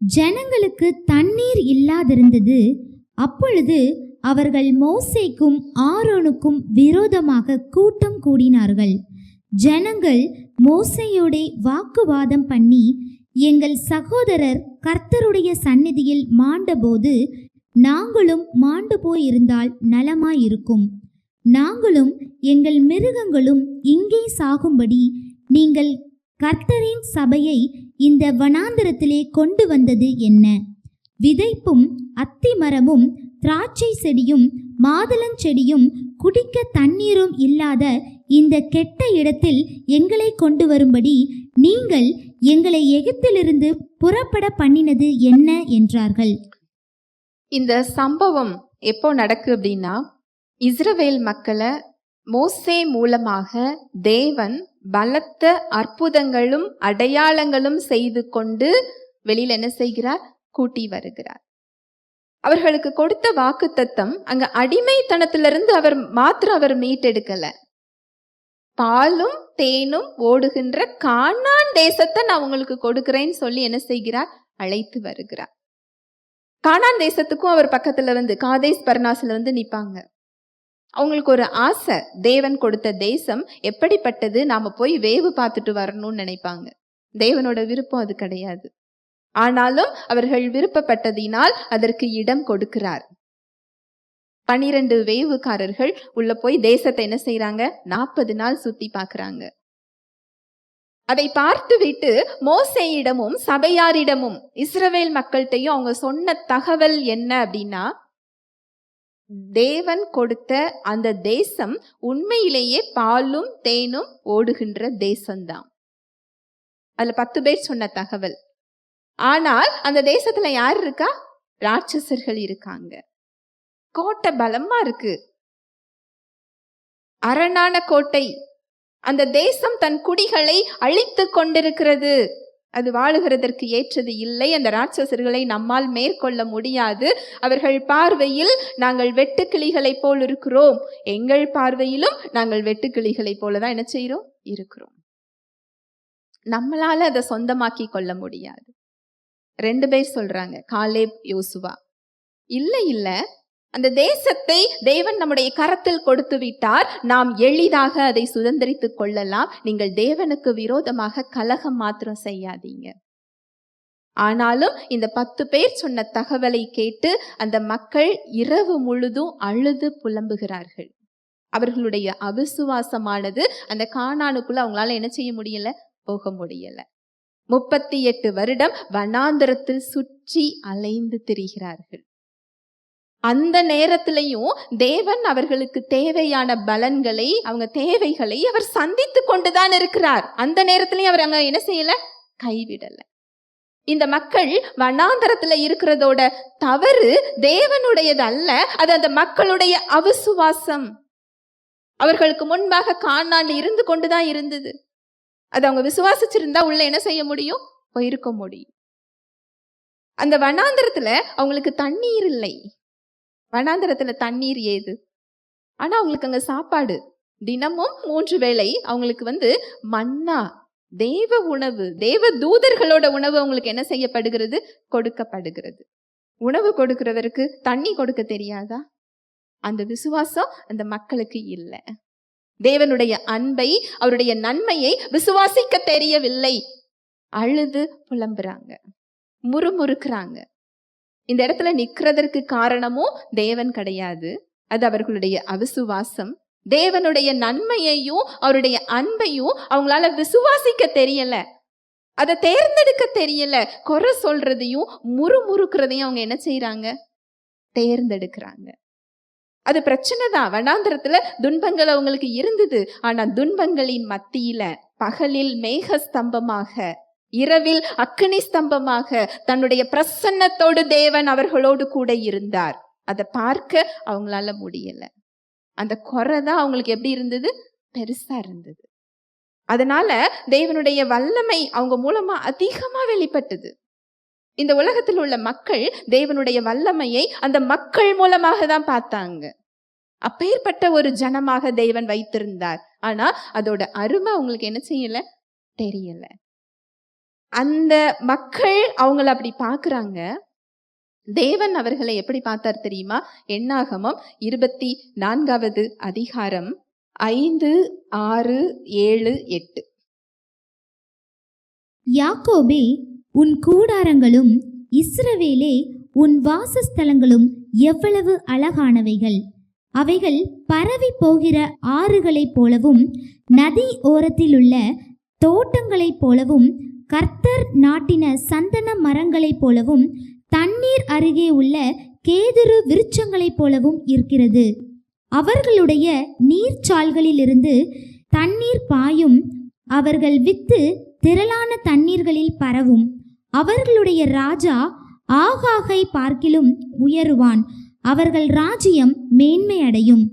ஜனங்களுக்கு தண்ணீர் இல்லாதிருந்தது. அப்பொழுது அவர்கள் மோசேக்கும் ஆரோனுக்கும் விரோதமாக கூட்டம் கூடினார்கள். ஜனங்கள் மோசையோடே வாக்குவாதம் பண்ணி எங்கள் சகோதரர் கர்த்தருடைய சந்நிதியில் மாண்டபோது நாங்களும் மாண்டு போயிருந்தால் நலமாயிருக்கும். நாங்களும் எங்கள் மிருகங்களும் இங்கே சாகும்படி நீங்கள் கர்த்தரின் சபையை இந்த வனாந்திரத்திலே கொண்டு வந்தது என்ன? விதைப்பும் அத்தி மரமும் திராட்சை செடியும் மாதுளஞ்செடியும் குடிக்க தண்ணீரும் இல்லாத இந்த கெட்ட இடத்தில் எங்களை கொண்டு வரும்படி நீங்கள் எங்களை எகிப்திலிருந்து புறப்பட பண்ணினது என்ன? என்றார்கள். இந்த சம்பவம் எப்போ நடக்கு அப்படின்னா இஸ்ரவேல் மக்களை மோசே மூலமாக தேவன் பலத்த அற்புதங்களும் அடையாளங்களும் செய்து கொண்டு வெளியில் என்ன செய்கிறார்? கூட்டி வருகிறார். அவர்களுக்கு கொடுத்த வாக்கு தத்தம் அங்க அடிமைத்தனத்திலிருந்து அவர் மாத்திரம் அவர் மீட்டெடுக்கல. பாலும் தேனும் ஓடுகின்ற கானான் தேசத்தை நான் உங்களுக்கு கொடுக்கிறேன்னு சொல்லி என்ன செய்கிறார்? அழைத்து வருகிறார். கானான் தேசத்துக்கும் அவர் பக்கத்துல வந்து காதேஸ் பர்னாஸ்ல வந்து நிப்பாங்க. அவங்களுக்கு ஒரு ஆசை தேவன் கொடுத்த தேசம் எப்படிப்பட்டது நாம போய் வேவு பார்த்துட்டு வரணும்னு நினைப்பாங்க. தேவனோட விருப்பம் அது கிடையாது. ஆனாலும் அவர்கள் விருப்பப்பட்டதினால் அதற்கு இடம் கொடுக்கிறார். பனிரெண்டு வேவுக்காரர்கள் உள்ள போய் தேசத்தை என்ன செய்யறாங்க நாற்பது நாள் சுத்தி பார்க்கறாங்க. அதை பார்த்து விட்டு சபையாரிடமும் இஸ்ரவேல் மக்கள்கிட்டையும் அவங்க சொன்ன தகவல் என்ன அப்படின்னா தேவன் கொடுத்த அந்த தேசம் உண்மையிலேயே பாலும் தேனும் ஓடுகின்ற தேசம்தான். அதுல பத்து பேர் சொன்ன தகவல். ஆனால் அந்த தேசத்துல யார் இருக்கா? ராட்சசர்கள் இருக்காங்க. கோட்டை பலமா இருக்கு. அரணான கோட்டை. அந்த தேசம் தன் குடிகளை அழித்து கொண்டிருக்கிறது. அது வாழுகிறதற்கு ஏற்றது இல்லை. அந்த ராட்சசர்களை நம்மால் மேற்கொள்ள முடியாது. அவர்கள் பார்வையில் நாங்கள் வெட்டுக்கிளிகளைப் போல் இருக்கிறோம். எங்கள் பார்வையிலும் நாங்கள் வெட்டுக்கிளிகளைப் போல தான் என்ன செய்கிறோம்? இருக்கிறோம். நம்மளால அதை சொந்தமாக்கி கொள்ள முடியாது. ரெண்டு பேர் சொல்றாங்க காலேப் யோசுவா. இல்லை இல்லை. அந்த தேசத்தை தேவன் நம்முடைய கரத்தில் கொடுத்து விட்டார் நாம் எளிதாக அதை சுதந்திரித்துக் கொள்ளலாம். நீங்கள் தேவனுக்கு விரோதமாக கலகம் மாத்திரம் செய்யாதீங்க. ஆனாலும் இந்த பத்து பேர் சொன்ன தகவலை கேட்டு அந்த மக்கள் இரவு முழுதும் அழுது புலம்புகிறார்கள். அவர்களுடைய அவிசுவாசமானது அந்த காணானுக்குள்ள அவங்களால என்ன செய்ய முடியல? போக முடியல. முப்பத்தி எட்டு வருடம் வனாந்தரத்தில் சுற்றி அலைந்து திரிகிறார்கள். அந்த நேரத்திலையும் தேவன் அவர்களுக்கு தேவையான பலன்களை அவங்க தேவைகளை அவர் சந்தித்து கொண்டுதான் இருக்கிறார். அந்த நேரத்திலையும் அவர் அங்க என்ன செய்யல? கைவிடல. இந்த மக்கள் வனாந்தரத்துல இருக்கிறதோட தவறு தேவனுடையது அல்ல அது அந்த மக்களுடைய அவிசுவாசம். அவர்களுக்கு முன்பாக காணாண்டு இருந்து கொண்டுதான் இருந்தது. அது அவங்க விசுவாசிச்சிருந்தா உள்ள என்ன செய்ய முடியும்? போயிருக்க முடியும். அந்த வனாந்தரத்துல அவங்களுக்கு தண்ணீர் இல்லை. வனாந்தரத்துல தண்ணீர் ஏது? ஆனா அவங்களுக்கு அங்க சாப்பாடு. தினமும் மூன்று வேளை அவங்களுக்கு வந்து மன்னா தேவ உணவு தேவ தூதர்களோட உணவு அவங்களுக்கு என்ன செய்யப்படுகிறது? கொடுக்கப்படுகிறது. உணவு கொடுக்கிறவருக்கு தண்ணி கொடுக்க தெரியாதா? அந்த விசுவாசம் அந்த மக்களுக்கு இல்லை. தேவனுடைய அன்பை அவருடைய நன்மையை விசுவாசிக்க தெரியவில்லை. அழுது புலம்புறாங்க. முறுமுறுக்கிறாங்க. இந்த இடத்துல நிற்கிறதற்கு காரணமும் தேவன் கிடையாது. அது அவர்களுடைய அவிசுவாசம். தேவனுடைய நன்மையையும் அவருடைய அன்பையும் அவங்களால விசுவாசிக்க தெரியல. அதை தேர்ந்தெடுக்க தெரியல. குறை சொல்றதையும் முறுமுறுக்கிறதையும் அவங்க என்ன செய்யறாங்க தேர்ந்தெடுக்கிறாங்க. அது பிரச்சனை தான். வனாந்திரத்துல துன்பங்கள் அவங்களுக்கு இருந்தது. ஆனா துன்பங்களின் மத்தியில பகலில் மேக ஸ்தம்பமாக இரவில் அக்னி ஸ்தம்பமாக தன்னுடைய பிரசன்னத்தோடு தேவன் அவர்களோடு கூட இருந்தார். அதை பார்க்க அவங்களால முடியல. அந்த குறை தான் அவங்களுக்கு எப்படி இருந்தது? பெருசா இருந்தது. அதனால தேவனுடைய வல்லமை அவங்க மூலமா அதிகமா வெளிப்பட்டது. இந்த உலகத்தில் உள்ள மக்கள் தேவனுடைய வல்லமையை அந்த மக்கள் மூலமாக தான் பார்த்தாங்க. அப்பேற்பட்ட ஒரு ஜனமாக தேவன் வைத்திருந்தார். ஆனா அதோட அருமை அவங்களுக்கு என்ன செய்யல? தெரியல. அந்த மக்கள் அவங்கள அப்படி பார்க்குறாங்க தேவன் அவர்களை எப்படி பார்த்தார் தெரியுமா? எண்ணாகமம் இருபத்தி நான்காவது அதிகாரம் ஐந்து ஆறு ஏழு எட்டு. யாக்கோபே உன் கூடாரங்களும் இஸ்ரவேலே உன் வாசஸ்தலங்களும் எவ்வளவு அழகானவைகள். அவைகள் பரவி போகிற ஆறுகளைப் போலவும் நதி ஓரத்திலுள்ள தோட்டங்களைப் போலவும் கர்த்தர் நாட்டின சந்தன மரங்களைப் போலவும் தண்ணீர் அருகே உள்ள கேதுரு விருட்சங்களைப் போலவும் இருக்கிறது. அவர்களுடைய நீர்ச்சால்களிலிருந்து தண்ணீர் பாயும் அவர்கள் வித்து திரளான தண்ணீர்களில் பரவும். அவர்களுடைய ராஜா ஆகாகை பார்க்கிலும் உயருவான். அவர்கள் ராஜ்யம் மேன்மையடையும்.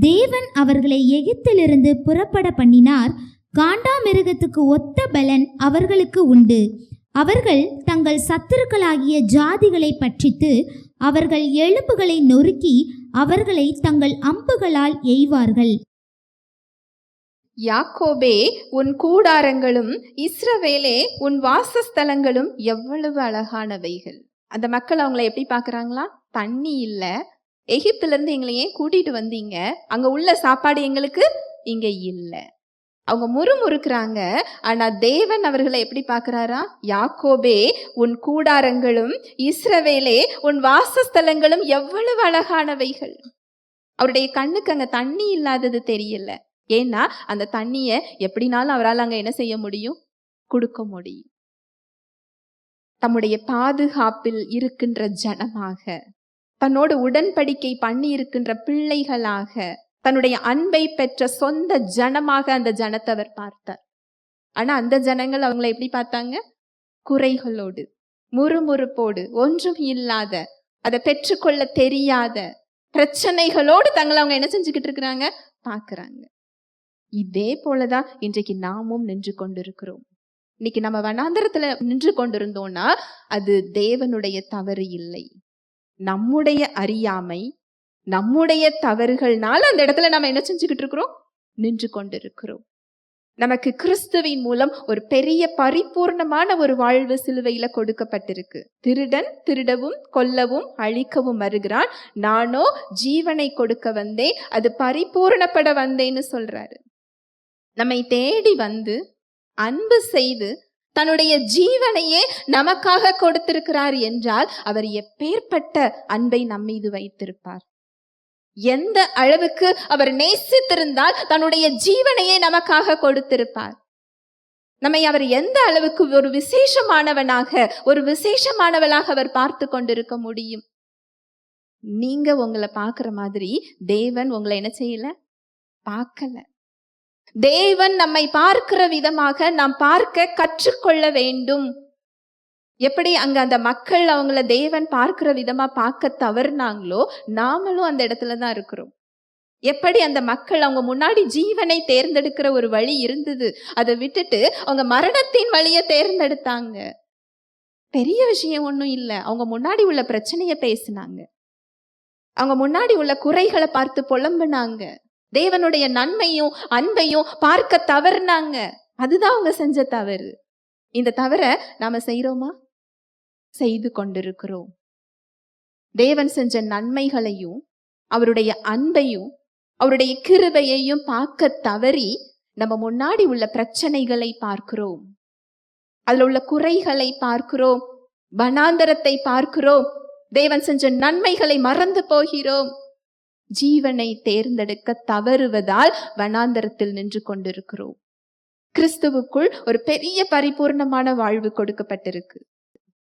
தேவன் அவர்களை எகிப்திலிருந்து புறப்பட பண்ணினார். காண்டாமிருகத்துக்கு ஒத்த பலன் அவர்களுக்கு உண்டு. அவர்கள் தங்கள் சத்துருக்களாகிய ஜாதிகளை பற்றித்து அவர்கள் எலும்புகளை நொறுக்கி அவர்களை தங்கள் அம்புகளால் எய்வார்கள். யாக்கோபே உன் கூடாரங்களும் இஸ்ரவேலே உன் வாசஸ்தலங்களும் எவ்வளவு அழகானவைகள். அந்த மக்கள் அவங்கள எப்படி பார்க்குறாங்களா? தண்ணி இல்ல. எகிப்துல இருந்து எங்களை ஏன் கூட்டிட்டு வந்தீங்க? அங்க உள்ள சாப்பாடு எங்களுக்கு இங்க இல்லை. அவங்க முறுமுறுக்கிறாங்க. ஆனா தேவன் அவர்களை எப்படி பார்க்குறாரா? யாக்கோபே உன் கூடாரங்களும் இஸ்ரவேலே உன் வாசஸ்தலங்களும் எவ்வளவு அழகானவைகள். அவருடைய கண்ணுக்கு அங்க தண்ணி இல்லாதது தெரியல. ஏன்னா அந்த தண்ணியை எப்படினாலும் அவரால் அங்க என்ன செய்ய முடியும்? கொடுக்க முடியும். தம்முடைய பாதுகாப்பில் இருக்கின்ற ஜனமாக தன்னோடு உடன்படிக்கை பண்ணி இருக்கின்ற பிள்ளைகளாக தன்னுடைய அன்பை பெற்ற சொந்த ஜனமாக அந்த ஜனத்தை அவர் பார்த்தார். ஆனா அந்த ஜனங்கள் அவங்கள எப்படி பார்த்தாங்க? குறைகளோடு முறுமுறுப்போடு ஒன்றும் இல்லாத அதை பெற்றுக்கொள்ள தெரியாத பிரச்சனைகளோடு தங்களை அவங்க என்ன செஞ்சுக்கிட்டு இருக்கிறாங்க? பார்க்குறாங்க. இதே போலதான் இன்றைக்கு நாமும் நின்று கொண்டிருக்கிறோம். இன்னைக்கு நம்ம வனாந்தரத்துல நின்று கொண்டிருந்தோம்னா அது தேவனுடைய தவறு இல்லை. நம்முடைய அறியாமை நம்முடைய தவறுகள்னால அந்த இடத்துல நம்ம என்ன செஞ்சுக்கிட்டு இருக்கிறோம்? நின்று கொண்டிருக்கிறோம். நமக்கு கிறிஸ்துவின் மூலம் ஒரு பெரிய பரிபூர்ணமான ஒரு வாழ்வு சிலுவையில கொடுக்கப்பட்டிருக்கு. திருடன் திருடவும் கொல்லவும் அழிக்கவும் வருகிறான். நானோ ஜீவனை கொடுக்க வந்தேன். அது பரிபூர்ணப்பட வந்தேன்னு சொல்றாரு. நம்மை தேடி வந்து அன்பு செய்து தன்னுடைய ஜீவனையே நமக்காக கொடுத்திருக்கிறார் என்றால் அவர் எப்பேற்பட்ட அன்பை நம்மீது வைத்திருப்பார். எந்த அளவுக்கு அவர் நேசித்திருந்தால் தன்னுடைய ஜீவனையே நமக்காக கொடுத்திருப்பார். நம்மை அவர் எந்த அளவுக்கு ஒரு விசேஷமானவனாக ஒரு விசேஷமானவளாக அவர் பார்த்து கொண்டிருக்க முடியும்? நீங்க உங்களை பார்க்குற மாதிரி தேவன் உங்களை என்ன செய்யல? பார்க்கல. தேவன் நம்மை பார்க்கிற விதமாக நாம் பார்க்க கற்றுக்கொள்ள வேண்டும். எப்படி அங்கே அந்த மக்கள் அவங்கள தேவன் பார்க்கிற விதமாக பார்க்க தவறுனாங்களோ நாமளும் அந்த இடத்துல தான் இருக்கிறோம். எப்படி அந்த மக்கள் அவங்க முன்னாடி ஜீவனை தேர்ந்தெடுக்கிற ஒரு வழி இருந்தது அதை விட்டுட்டு அவங்க மரணத்தின் வழியை தேர்ந்தெடுத்தாங்க. பெரிய விஷயம் ஒன்றும் இல்லை. அவங்க முன்னாடி உள்ள பிரச்சனையை பேசினாங்க. அவங்க முன்னாடி உள்ள குறைகளை பார்த்து புலம்புனாங்க. தேவனுடைய நன்மையும் அன்பையும் பார்க்க தவறுனாங்க. அதுதான் அவங்க செஞ்ச தவறு. இந்த தவற நாம செய்கிறோமா செய்து கொண்டிருக்கிறோம். தேவன் செஞ்ச நன்மைகளையும் அவருடைய அன்பையும் அவருடைய கிருபையையும் பார்க்க தவறி நம்ம முன்னாடி உள்ள பிரச்சனைகளை பார்க்கிறோம். அதுல உள்ள குறைகளை பார்க்கிறோம். வனாந்தரத்தை பார்க்கிறோம். தேவன் செஞ்ச நன்மைகளை மறந்து போகிறோம். ஜீவனை தேர்ந்தெடுக்க தவறுவதால் வனாந்தரத்தில் நின்று கொண்டிருக்கிறோம். கிறிஸ்துவுக்குள் ஒரு பெரிய பரிபூர்ணமான வாழ்வு கொடுக்கப்பட்டிருக்கு.